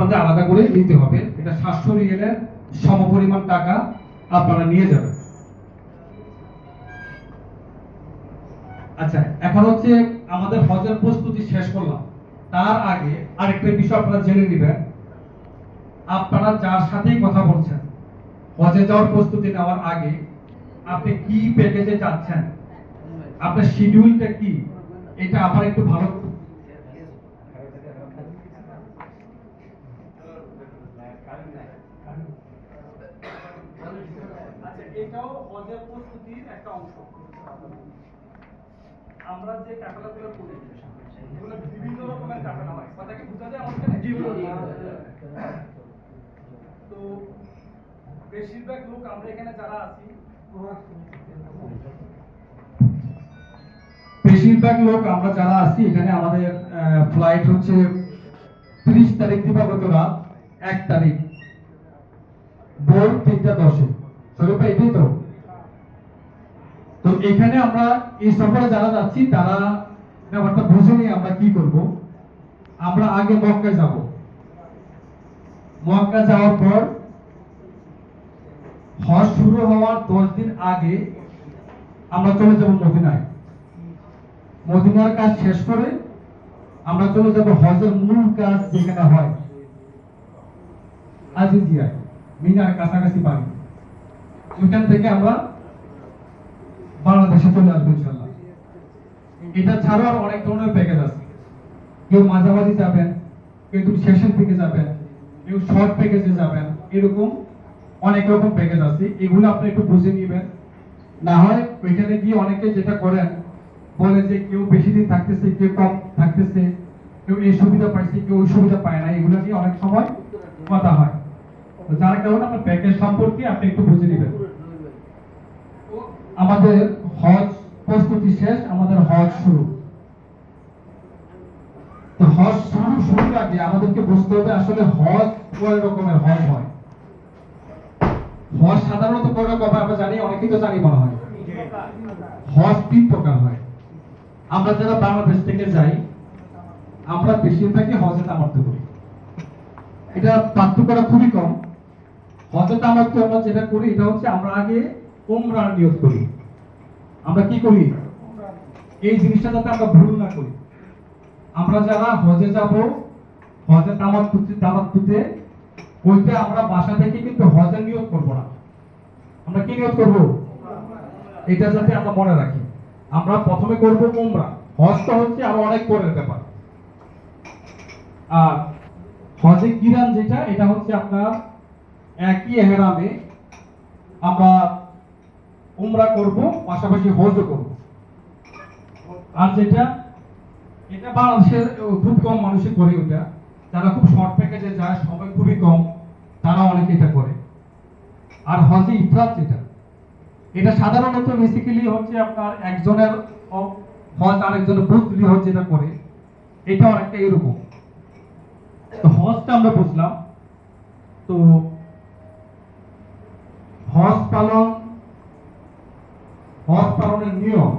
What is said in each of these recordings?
আপনাদের আলাদা করে নিতে হবে। এটা সাতশো রিয়েলের সমপরিমাণ টাকা আপনারা নিয়ে যাবেন। আচ্ছা এখন হচ্ছে আমাদের হজের প্রস্তুতি শেষ করলাম। তার আগে আরেকটা বিষয় আপনারা জেনে নেবেন। আপনারা যার সাথেই কথা বলছেন, হজে যাওয়ার প্রস্তুতি নেওয়ার আগে আপনি কি প্যাকেজে যাচ্ছেন? আপনার শিডিউলটা কি? এটা আপনারা একটু ভালো আচ্ছা এটাও হজের প্রস্তুতির একটা অংশ। আমরা যে কাটালাগুলো করি এগুলো বিভিন্ন রকমের কাটালা হয়। কথা কি বোঝা যায় আমাদের তো বেশিরভাগ লোক আমরা এখানে যারা আছি বেশিরভাগ লোক আমরা যারা আছি এখানে আমাদের ফ্লাইট হচ্ছে ত্রিশ তারিখ দিবাগত রাত এক তারিখ। ভোর তিনটা দশে। ভাই, এটাই তো। তো এখানে আমরা এই সফরে যারা যাচ্ছি, তারা ব্যাপারটা বুঝে নিয়ে আমরা কি করব। আমরা আগে মক্কা যাব। মক্কা যাওয়ার পর হজ শুরু হওয়ার দশ দিন আগে আমরা চলে যাব মদিনায়। মদিনার কাজ শেষ করে আমরা চলে যাব হজের মূল কাজ যেখানে হয়। আজিজিয়ায়। মিনার কাছাকাছি পানি। ওইখান থেকে আমরা বাংলাদেশে চলে আসব ইনশাল্লাহ এটা ছাড়াও অনেক ধরনের প্যাকেজ আছে। কেউ মাঝামাঝি যাবেন, কেউ একটু শেষের দিকে যাবেন, কেউ শর্ট প্যাকেজে যাবেন, এরকম অনেক রকম প্যাকেজ আছে। এগুলো আপনি একটু বুঝে নেবেন। না হয় ওইখানে গিয়ে অনেকে যেটা করেন, বলে যে কেউ বেশি দিন থাকতেছে, কেউ কম থাকতেছে, কেউ এই সুবিধা পাইছে, কেউ ওই সুবিধা পায় না। এগুলো নিয়ে অনেক সময় কথা হয়। তো যার কারণে আপনার প্যাকেজ সম্পর্কে আপনি একটু বুঝে নেবেন। আমাদের হজ প্রস্তুতি শেষ, আমাদের হজ শুরু। হজ শুরু, শুরুর আগে আমাদেরকে বুঝতে হবে আসলে হজ কয় রকমের হজ হয়। হজ সাধারণত কয় রকম আমরা জানি, অনেকেই তো জানি মনে হয়। হজ তিন প্রকার হয়। আমরা যারা বাংলাদেশ থেকে যাই, আমরা বেশিরভাগই হজে তামার্থ করি। এটা পার্থক্যটা খুবই কম। হজে তামার্থ আমরা যেটা করি, এটা হচ্ছে আমরা আগে উমরার নিয়ত করি। আমরা কি করি? এই জিনিসটা যাতে আমরা ভুল না করি। আমরা যারা হজে যাব, হজে তামাত্তুতে তামাত্তুতে ওইটা আমরা বাসা থেকে কিন্তু হজের নিয়ত করব না। আমরা কি নিয়ত করব? এটা যাতে আমরা মনে রাখি। আমরা প্রথমে করব উমরা হজটা হচ্ছে আরও অনেক পরের ব্যাপার। আর হজে কিরান যেটা, এটা হচ্ছে আপনার একই এহরামে আমরা উমরা করব, পাশাপাশি হজও করব। আর যেটা, এটা বাংলাদেশের খুব কম মানুষই করে ওটা। যারা খুব শর্ট প্যাকেজে যায় সময় খুবই কম, তারা অনেকে এটা করে। আর হজে ইফরাত যেটা, এটা সাধারণত বেসিক্যালি হচ্ছে আপনার একজনের হজ আরেকজনের বদলি হজ যেটা করে, এটা অনেকটা এরকম। তো হজটা আমরা বুঝলাম। তো হজ পালন হজ পালনের নিয়ম।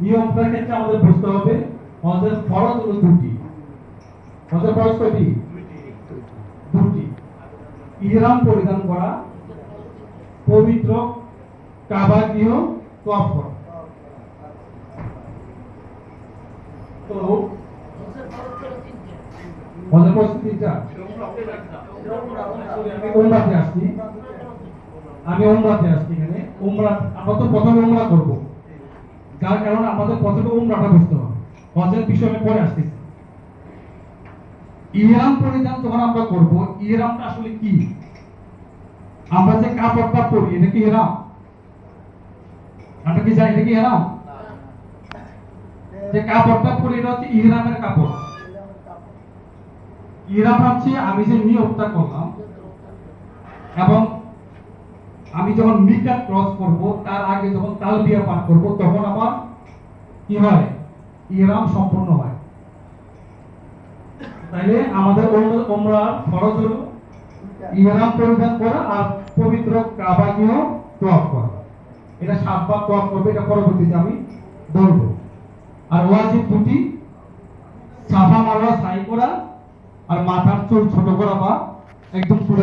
নিয়মটার ক্ষেত্রে আমাদের বুঝতে হবে হজের ফরজ হলো দুটি। হজের ফরজ কয়টি? দুটি। ইহরাম পরিধান করা পবিত্র কাবা গৃহ তফ করা তো হজের ফরজ তিনটা। আমি উমরাতে আসছি? আমি উমরাতে আসছি এখানে। উমরা আমরা তো প্রথমে উমরা করব। যার কারণে আমাদের প্রথমে উমরাটা বুঝতে হবে। হজের বিষয়ে আমি পরে আসতেছি ইহরাম পরিধান যখন আমরা করব, ইহরামটা আসলে কি? আমরা যে কাপড়টা পরি, এটা কি ইহরাম? আমরা কি জানি এটা কি ইহরাম? যে কাপড়টা পরি, এটা হচ্ছে ইহরামের কাপড়। ইহরাম হচ্ছে আমি যে নিয়মটা করলাম এবং আমি যখন মিকাত ক্রস করব, তার আগে যখন তালবিয়া পাঠ করব, তখন আমার কি হয়? ইহরাম সম্পূর্ণ হয়। তাইলে আমাদের ওমরা- ফরজ হলো ইহরাম পরিধান করা আর পবিত্র কাবা গৃহ তওয়াফ করা। এটা সাতবার তওয়াফ করবে, এটা পরবর্তীতে আমি বলব। আর ওয়াজিব দুটি সাফা মারওয়া সাই করা আর মাথার চুল ছোট করা বা একদম পুরো